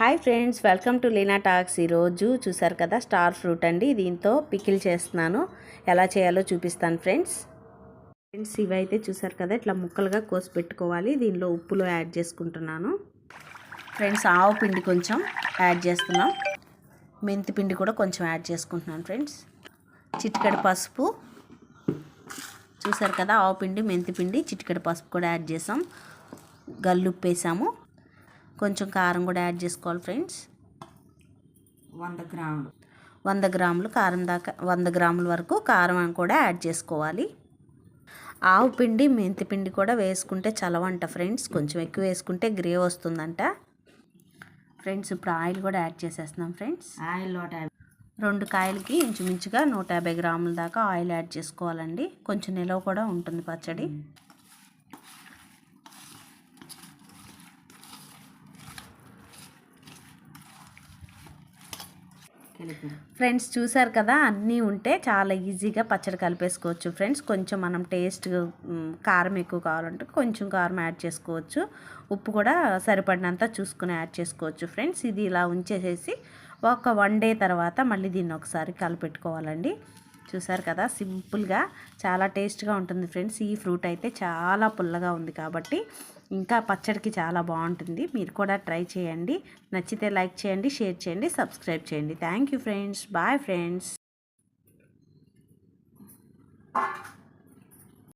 Hi friends welcome to Leena talks. ఈరోజు చూసారు కదా స్టార్ ఫ్రూట్ అండి. దీంతో పికిల్ చేస్తున్నాను. ఎలా చేయాలో చూపిస్తాను ఫ్రెండ్స్. ఫ్రెండ్స్ ఇవైతే చూసారు కదా ఇట్లా ముక్కలుగా కోసి పెట్టుకోవాలి. దీనిలో ఉప్పులో యాడ్ చేసుకుంటున్నాను. ఫ్రెండ్స్ ఆవు పిండి కొంచెం యాడ్ చేస్తున్నాం. మెంతి పిండి కూడా కొంచెం యాడ్ చేసుకుంటున్నాను ఫ్రెండ్స్. చిటికెడు పసుపు. చూసారు కదా ఆవు పిండి మెంతి పిండి చిటికెడు పసుపు కూడా యాడ్ చేసాం. గల్లుప్పు వేసాము. కొంచెం కారం కూడా యాడ్ చేసుకోవాలి ఫ్రెండ్స్. వంద గ్రాములు. వంద గ్రాములు కారం దాకా వంద గ్రాముల వరకు కారం కూడా యాడ్ చేసుకోవాలి. ఆవు పిండి మెంతి పిండి కూడా వేసుకుంటే చలవంట ఫ్రెండ్స్. కొంచెం ఎక్కువ వేసుకుంటే గ్రేవ్ వస్తుందంట. ఫ్రెండ్స్ ఇప్పుడు ఆయిల్ కూడా యాడ్ చేసేస్తున్నాం ఫ్రెండ్స్. ఆయిల్ నూట రెండు కాయలకి ఇంచుమించుగా నూట యాభై గ్రాముల దాకా ఆయిల్ యాడ్ చేసుకోవాలండి. కొంచెం నిలవ కూడా ఉంటుంది పచ్చడి. ఫ్రెండ్స్ చూసారు కదా అన్నీ ఉంటే చాలా ఈజీగా పచ్చడి కలిపేసుకోవచ్చు. ఫ్రెండ్స్ కొంచెం మనం టేస్ట్ కారం ఎక్కువ కావాలంటే కొంచెం కారం యాడ్ చేసుకోవచ్చు. ఉప్పు కూడా సరిపడినంత చూసుకుని యాడ్ చేసుకోవచ్చు. ఫ్రెండ్స్ ఇది ఇలా ఉంచేసేసి ఒక వన్ డే తర్వాత మళ్ళీ దీన్ని ఒకసారి కలిపెట్టుకోవాలండి. చూసారు కదా సింపుల్గా చాలా టేస్ట్గా ఉంటుంది ఫ్రెండ్స్. ఈ ఫ్రూట్ అయితే చాలా పుల్లగా ఉంది కాబట్టి ఇంకా పచ్చడికి చాలా బాగుంటుంది. మీరు కూడా ట్రై చేయండి. నచ్చితే లైక్ చేయండి షేర్ చేయండి సబ్స్క్రైబ్ చేయండి. Thank you friends. Bye friends.